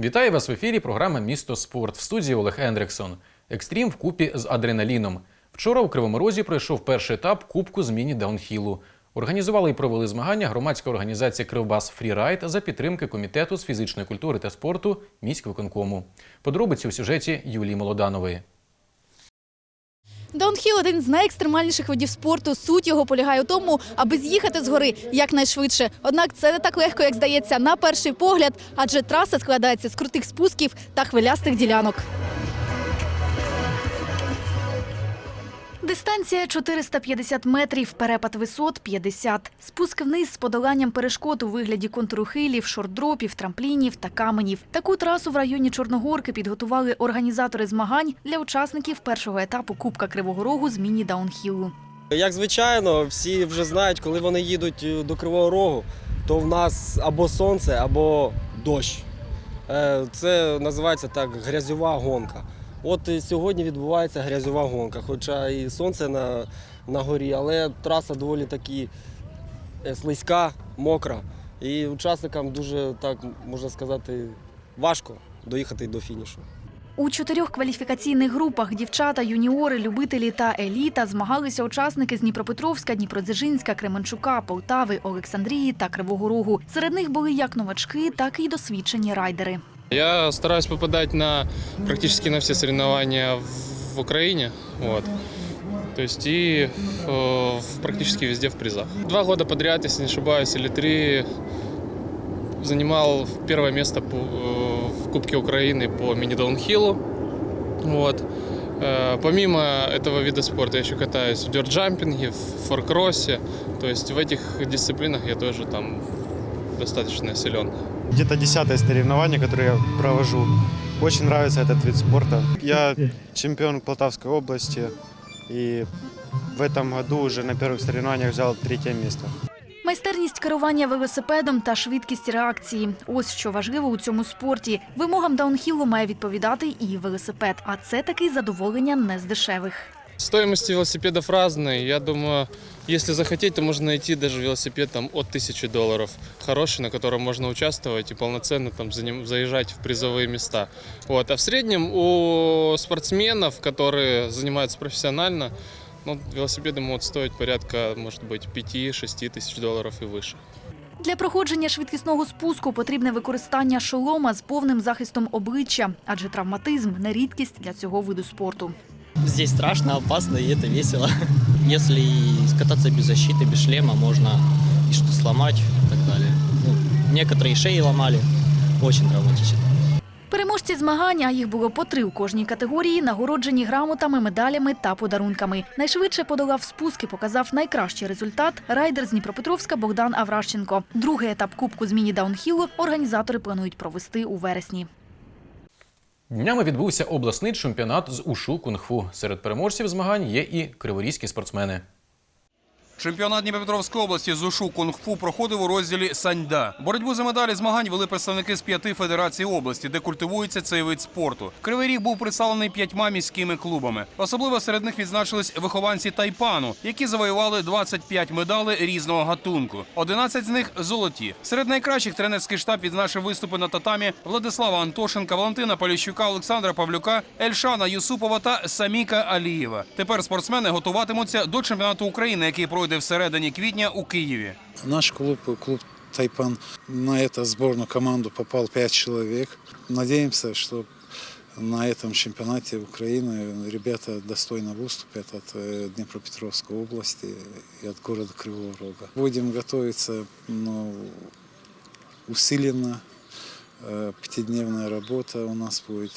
Вітаю вас в ефірі. Програма Місто Спорт в студії Олег Ендриксон. Екстрім вкупі з адреналіном. Вчора у Кривому Розі пройшов перший етап Кубку з міні даунхілу. Організували і провели змагання громадська організація Кривбас Фрірайд за підтримки комітету з фізичної культури та спорту міськвиконкому. Подробиці у сюжеті Юлії Молоданової. Даунхіл – один з найекстремальніших видів спорту. Суть його полягає у тому, аби з'їхати з гори якнайшвидше. Однак це не так легко, як здається на перший погляд, адже траса складається з крутих спусків та хвилястих ділянок. Дистанція 450 метрів, перепад висот 50. Спуск вниз з подоланням перешкод у вигляді контрухилів, шорт-дропів, трамплінів та каменів. Таку трасу в районі Чорногорки підготували організатори змагань для учасників першого етапу Кубка Кривого Рогу з міні-даунхілу. Як звичайно, всі вже знають, коли вони їдуть е, до Кривого Рогу, то в нас або сонце, або дощ. Е, Це називається так грязьова гонка. От сьогодні відбувається грязьова гонка, хоча і сонце на, на горі, але траса доволі таки е, слизька, мокра. І учасникам дуже так можна сказати важко доїхати до фінішу. У чотирьох кваліфікаційних групах дівчата, юніори, любителі та еліта змагалися учасники з Дніпропетровська, Дніпродзержинська, Кременчука, Полтави, Олександрії та Кривого Рогу. Серед них були як новачки, так і досвідчені райдери. Я стараюсь попадать на практически на все соревнования в, в Украине. Вот. То есть и э, в- практически везде в призах. Два года подряд, если не ошибаюсь, или три, занимал первое место по- э, в Кубке Украины по мини-даунхиллу. Вот. Э, Помимо этого вида спорта я еще катаюсь в дёрт-джампинге, в форкроссе. То есть в этих дисциплинах я тоже там достаточно силен. где-то десятое соревнование, которое я провожу. Очень нравится этот вид спорта. Я чемпион Полтавской области и в этом году уже на первых соревнованиях взял третье место. Майстерність керування велосипедом та швидкість реакції ось що важливо у цьому спорті. Вимогам даунхілу має відповідати і велосипед, а це таки задоволення не з дешевих. Стоимости велосипедов разные. Я думаю, если захотеть, то можно найти даже велосипед там, от 1000 долларов. Хороший, на котором можно участвовать и полноценно там, заним- заезжать в призовые места. Вот. А в среднем у спортсменов, которые занимаются профессионально, ну, велосипеды могут стоить порядка, может быть, 5-6 тысяч долларов и выше. Для проходження швидкісного спуску потрібне використання шолома з повним захистом обличчя, адже травматизм не рідкість для цього виду спорту. Здесь страшно, опасно и это весело. Если кататься без защиты, без шлема, можно и что сломать и так далее. Ну, некоторые шеи ломали. Очень травматично. Переможці змагань, а їх було по три у кожній категорії, нагороджені грамотами, медалями та подарунками. Найшвидше подолав спуск і показав найкращий результат райдер з Дніпропетровська Богдан Авращенко. Другий етап Кубку з міні-даунхілу організатори планують провести у вересні. Днями відбувся обласний чемпіонат з ушу кунг-фу. Серед переможців змагань є і криворізькі спортсмени. Чемпіонат Дніпропетровської області з ушу кунг-фу проходив у розділі Саньда. Боротьбу за медалі змагань вели представники з п'яти федерацій області, де культивується цей вид спорту. Кривий ріг був представлений п'ятьма міськими клубами. Особливо серед них відзначились вихованці тайпану, які завоювали 25 медалей різного гатунку. 11 з них золоті. Серед найкращих тренерський штаб відзначив виступи на татамі Владислава Антошенка, Валентина Поліщука, Олександра Павлюка, Ельшана Юсупова та Саміка Алієва. Тепер спортсмени готуватимуться до чемпіонату України, який пройде всередині квітня у Києві. Наш клуб, клуб Тайпан, на эту сборную команду попал пять человек. Надеемся, что на этом чемпионате Украины ребята достойно выступят от э, Днепропетровской области и от города Кривого Рога. Будем готовиться ну, усиленно. Э, Пятидневная работа у нас будет.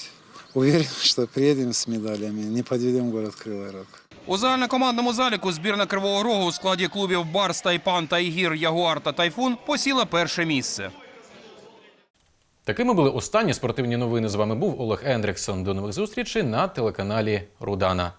Уверен, что приедем с медалями, не подведем город Кривой Рог. У загальнокомандному заліку збірна Кривого Рогу у складі клубів Барс, Тайпан, Тайгір, Ягуар та Тайфун посіла перше місце. Такими були останні спортивні новини. З вами був Олег Ендриксон. До нових зустрічей на телеканалі Рудана.